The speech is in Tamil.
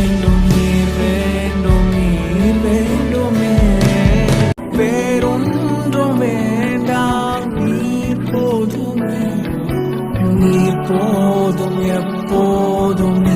வேண்டும் நீர் வேண்டும் நீர் வேண்டுமே வேறொன்றும் வேண்டாம் நீர் போதுமே போதும் எப்போதும்